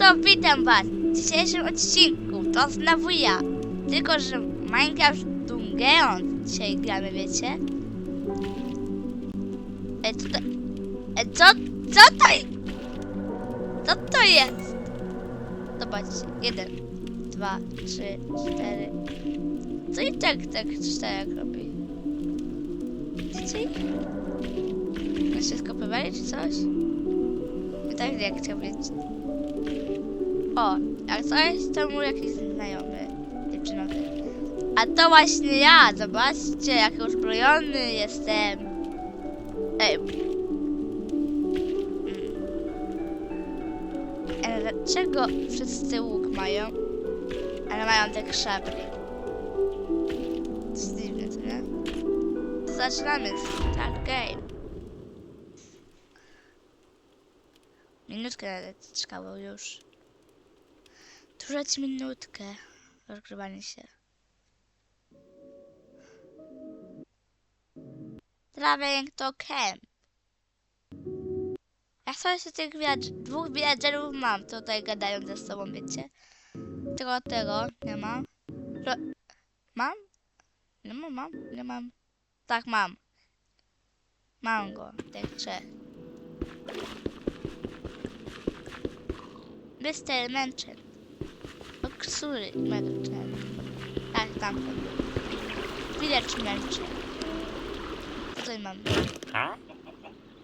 to witam was w dzisiejszym odcinku. To znowu ja. Tylko, że Minecraft Dungeon dzisiaj gramy, wiecie? E, co to... E, co... Co to... Co to jest? Zobaczcie. Jeden, dwa, trzy, cztery. Co i tak, tak czterech robi? Widzicie się skopywali czy coś? Tak nie chciał być. O, jak coś, to mu jakiś znajomy. A to właśnie ja, zobaczcie, jak uzbrojony jestem. Ej. Mm. Ale dlaczego wszyscy łuk mają, ale mają te krzapki? Dziwne, co nie? Zaczynamy start game. Minutkę czekało już. Turzeć minutkę. Rozgrywanie się. Traveling to camp. Ja sobie z tych villager, dwóch villagerów mam, tutaj gadają ze sobą, wiecie? Tego, tego nie mam. Ro mam? Nie mam, mam, nie mam. Tak, mam. Mam go, tych trzech. Mr. Merchant. Który? Tak. Village Merchant. Co tutaj mam?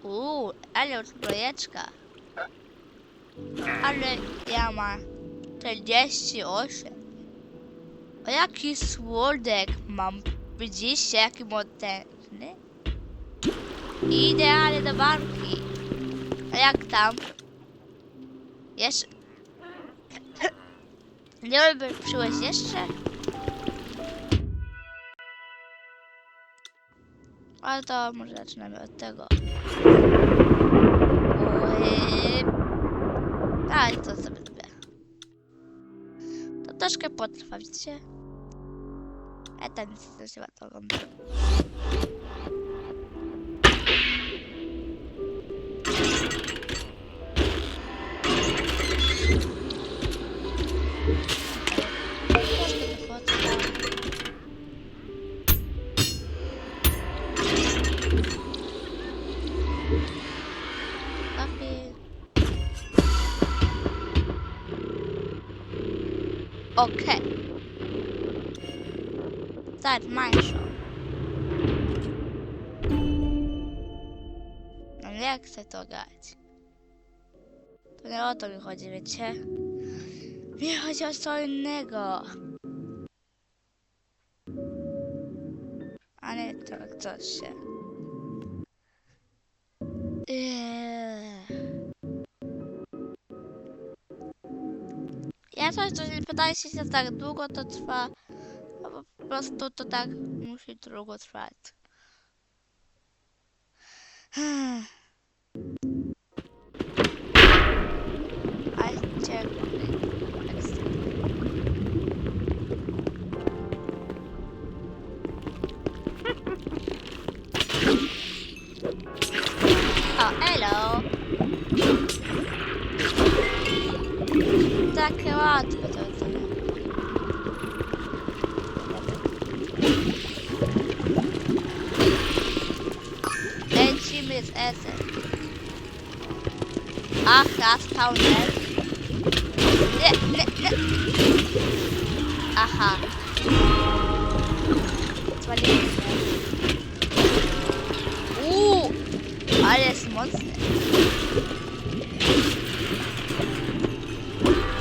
Uuu, ale zbrojeczka. Ale ja mam 48. O jaki słodek mam. Widzicie jaki modernny? Idealnie do banki. A jak tam? Jeszcze... Nie przyłeś jeszcze? Ale to może zaczynamy od tego. A, i to sobie lubię. To troszkę potrwa, widzicie? A tam nic nie się to ogląda. Okej. Start my show. No nie chcę to grać. To nie o to mi chodzi, wiecie? Mi chodzi o co innego. A nie tak coś się. Coś, co nie pytali się, tak długo to trwa, po prostu to tak musi długo trwać. Hmm. Ezem. Aha, spawner. Nie, nie, nie. Aha. Zwaliliśmy. Uuu, ale jest mocny.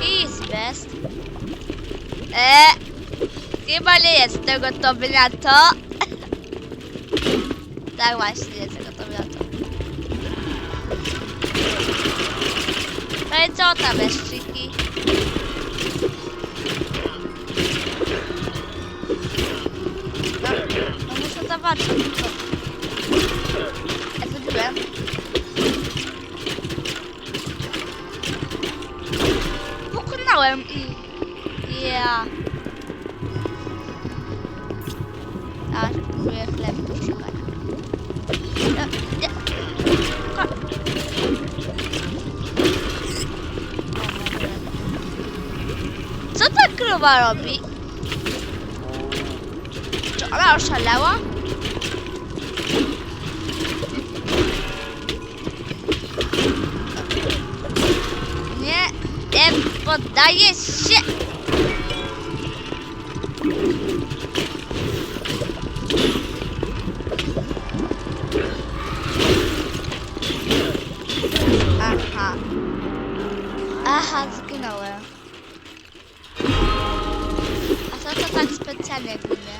He's best. Eee, chyba nie jestem gotowy na to. tak właśnie, jestem gotowy na to. No i co tam, leszczyki? No, no muszę zobaczyć, co. Ja zrobiłem. Pokonałem i... Ja... krowa robi? Czy ona oszalała? Nie, nie poddaję się! Aha. Aha, zginąłem. To tak specjalnie ginie?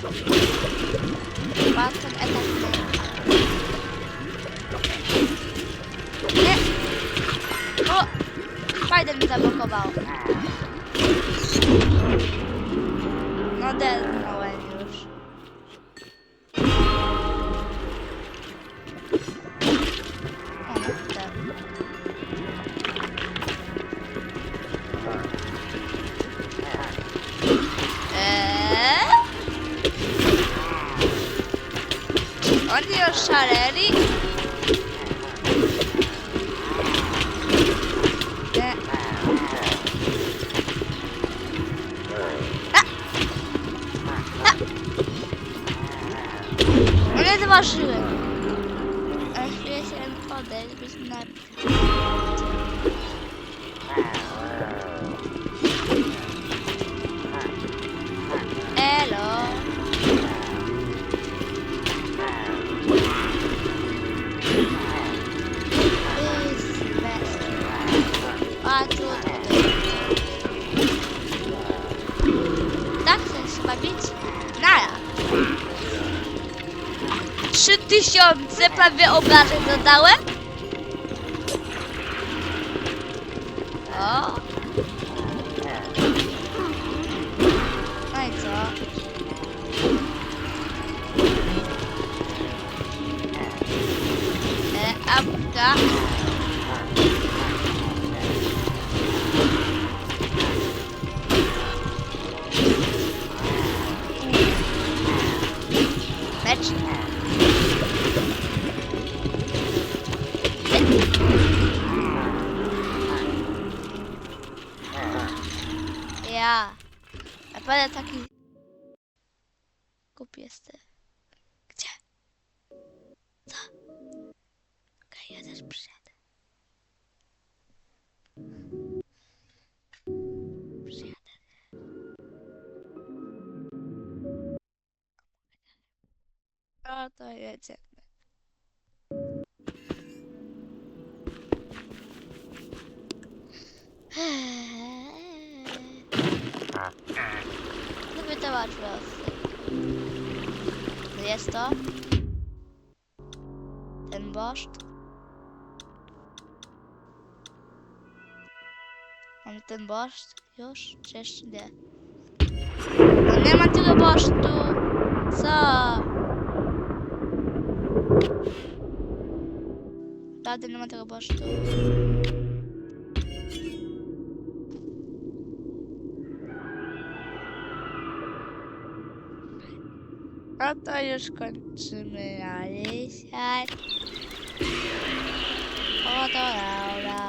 Chyba ten etap nie. Nie! O! Spider mi zablokował. No delnąłem Oni oszaleli? Nie. A! A! One zważyły. A chwilę się podejść, być na... 3000 prawie obrażeń dodałem. O. No i co? E, apka. Ja. Naprawdę taki... Głupi jestem. Gdzie? Co? Okej, ja też przyjadę. Przyjadę. O, to jedziemy. Lubię te łatwe Jest to? Ten ten boszcz już? Czy jeszcze nie? No nie ma tego boszczu! Co? Naprawdę nie. No to już kończymy na dzisiaj. O to Laura.